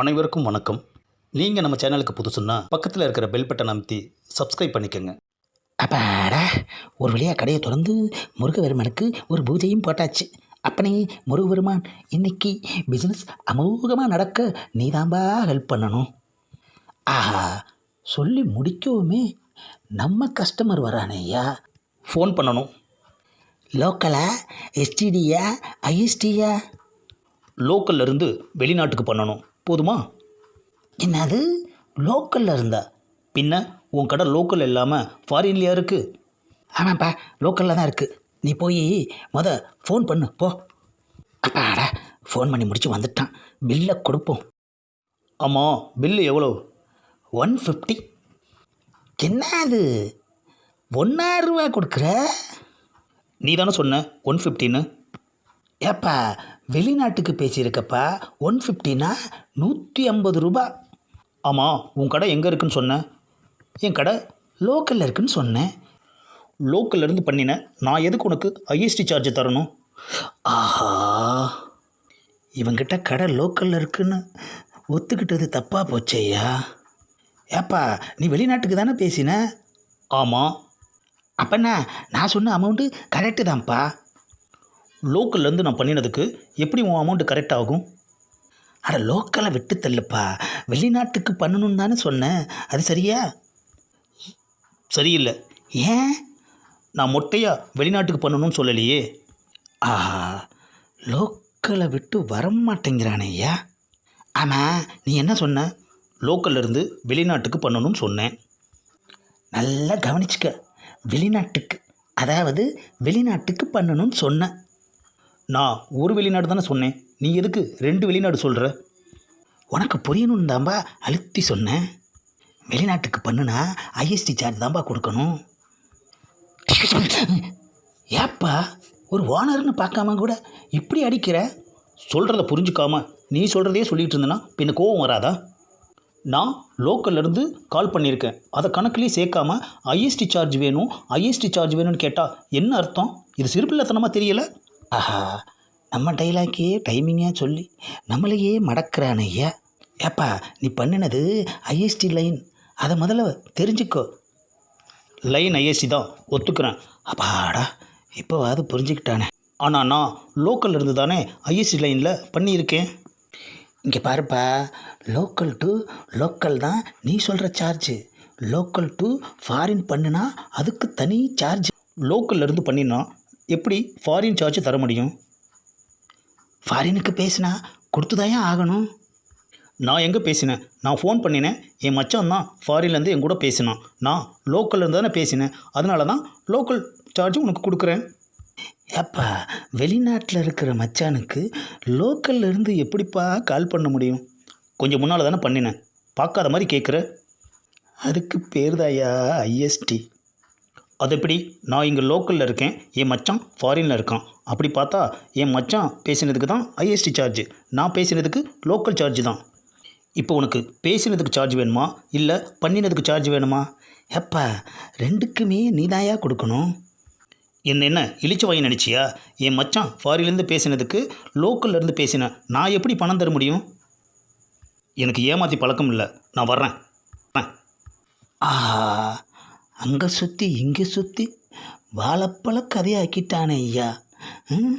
அனைவருக்கும் வணக்கம். நீங்கள் நம்ம சேனலுக்கு புதுசுன்னா பக்கத்தில் இருக்கிற பெல் பட்டன் அமைத்தி சப்ஸ்கிரைப் பண்ணிக்கோங்க. அப்பாடா ஒரு வழியாக கடையை திறந்து முருகபெருமானுக்கு ஒரு பூஜையும் போட்டாச்சு. அப்பனே முருகபெருமான் இன்னைக்கு பிஸ்னஸ் அமோகமாக நடக்க நீதாம்பா ஹெல்ப் பண்ணணும். ஆஹா சொல்லி முடிக்கவுமே நம்ம கஸ்டமர் வரானே ஐயா. ஃபோன் பண்ணணும். லோக்கலா எஸ்டிடியா ஐஎஸ்டியா லோக்கல்ல இருந்து வெளிநாட்டுக்கு பண்ணணும். போதுமா? என்னது? லோக்கலில் இருந்தா? பின்ன உன் கடை லோக்கல் இல்லாமல் ஃபாரின்லையா இருக்குது ஆமாப்பா லோக்கலில் தான் இருக்குது நீ போய் மொத ஃபோன் பண்ணு போ. அப்பாடா ஃபோன் பண்ணி முடிச்சு வந்துட்டான். பில்லை கொடுப்போம். ஆமாம் பில்லு எவ்வளோ? ஒன் ஃபிஃப்டி என்ன அது ஒன்றாயிரம் ரூபா கொடுக்குற? நீ தானே சொன்ன ஒன் ஃபிஃப்டின்னு ஏப்பா வெளிநாட்டுக்கு பேசியிருக்கப்பா ஒன் ஃபிஃப்டினா நூற்றி ஐம்பது ரூபா. ஆமாம் உன் கடை எங்கே இருக்குன்னு சொன்னேன் என் கடை லோக்கலில் இருக்குன்னு சொன்னேன். லோக்கல்ல இருந்து பண்ணினேன் நான் எதுக்கு உனக்கு ஐஎஸ்டி சார்ஜ் தரணும்? ஆஹா இவங்கிட்ட கடை லோக்கலில் இருக்குன்னு ஒத்துக்கிட்டது தப்பாக போச்சேயா ஏப்பா நீ வெளிநாட்டுக்கு தானே பேசின? ஆமாம் அப்பண்ணா நான் சொன்ன அமௌண்ட்டு கரெக்டு தான்ப்பா. லோக்கல்லேருந்து நான் பண்ணினதுக்கு எப்படி உன் அமௌண்ட்டு கரெக்ட் ஆகும்? அட லோக்கலை விட்டு தள்ளுப்பா. வெளிநாட்டுக்கு பண்ணணும்னு தானே சொன்னேன். அது சரியா? சரியில்லை. ஏன்? நான் மொட்டையாக வெளிநாட்டுக்கு பண்ணணும்னு சொல்லலையே. ஆஹா லோக்கலை விட்டு வரமாட்டேங்கிறானே ஐயா. ஆமாம் நீ என்ன சொன்ன? லோக்கல்லேருந்து வெளிநாட்டுக்கு பண்ணணும்னு சொன்னேன். நல்லா கவனிச்சுக்க. வெளிநாட்டுக்கு அதாவது வெளிநாட்டுக்கு பண்ணணும்னு சொன்னேன். நான் ஒரு வெளிநாடு தானே சொன்னேன். நீ எதுக்கு ரெண்டு வெளிநாடு சொல்கிற உனக்கு புரியணும்னு தான்பா அழுத்தி சொன்னேன். வெளிநாட்டுக்கு பண்ணுனா ஐஎஸ்டி சார்ஜ் தான்பா கொடுக்கணும். ஏப்பா ஒரு ஓனர்னு பார்க்காம கூட இப்படி அடிக்கிற? சொல்கிறத புரிஞ்சுக்காம நீ சொல்கிறதே சொல்லிட்டு இருந்தேன்னா பின்ன கோவம் வராதா? நான் லோக்கல்லேருந்து கால் பண்ணியிருக்கேன். அதை கணக்குலேயே சேர்க்காம ஐஎஸ்டி சார்ஜ் வேணும் ஐஎஸ்டி சார்ஜ் வேணும்னு கேட்டால் என்ன அர்த்தம்? இது சிறுபிள்ளைத்தனமாக தெரியல? ஆஹா நம்ம டைலாக்கே டைமிங்காக சொல்லி நம்மளையே மடக்கிறான் ஐயா ஏப்பா நீ பண்ணினது ஐஎஸ்டி லைன் அதை முதல்ல தெரிஞ்சுக்கோ. லைன் ஐஎஸ்டி தான் ஒத்துக்கிறேன். அப்பாடா இப்போவாது புரிஞ்சுக்கிட்டானே. ஆனால் நான் லோக்கல் இருந்து தானே ஐஎஸ்டி லைனில் பண்ணியிருக்கேன். இங்கே பாருப்பா லோக்கல் டு லோக்கல் தான் நீ சொல்கிற சார்ஜு லோக்கல் டு ஃபாரின் பண்ணுனா அதுக்கு தனி சார்ஜ் லோக்கல்ல இருந்து பண்ணினா எப்படி ஃபாரின் சார்ஜ் தர முடியும்? ஃபாரினுக்கு பேசினா கொடுத்துதாயா ஆகணும்? நான் எங்கே பேசினேன்? நான் ஃபோன் பண்ணினேன். என் மச்சான் தான் ஃபாரின்லேருந்து என் கூட பேசினான். நான் லோக்கல்ல இருந்து தானே பேசினேன். அதனால தான் லோக்கல் சார்ஜ் உனக்கு கொடுக்குறேன். ஏப்பா வெளிநாட்டில் இருக்கிற மச்சானுக்கு லோக்கல்ல இருந்து எப்படிப்பா கால் பண்ண முடியும்? கொஞ்சம் முன்னால் தானே பண்ணினேன். பார்க்காத மாதிரி கேட்குற அதுக்கு பேர் தாயா ஐஎஸ்டி அது எப்படி நான் இங்கே லோக்கலில் இருக்கேன். என் மச்சான் ஃபாரினில் இருக்கான். அப்படி பார்த்தா என் மச்சான் பேசினதுக்கு தான் ஐஎஸ்டி சார்ஜ் நான் பேசினதுக்கு லோக்கல் சார்ஜ் தான். இப்போ உனக்கு பேசினதுக்கு சார்ஜ் வேணுமா? இல்லை பண்ணினதுக்கு சார்ஜ் வேணுமா? எப்போ? ரெண்டுக்குமே நீதாயா கொடுக்கணும். என்ன என்ன? இழிச்ச வாங்கி நினச்சியா என் மச்சான் ஃபாரின்லேருந்து பேசினதுக்கு லோக்கல்லேருந்து பேசினேன் நான் எப்படி பணம் தர முடியும்? எனக்கு ஏமாற்றி பழக்கம் இல்லை. நான் வர்றேன். வரேன். அங்கே சுற்றி இங்கே சுற்றி வாழைப்பழ கதையாக்கிட்டானே ஐயா. ம்?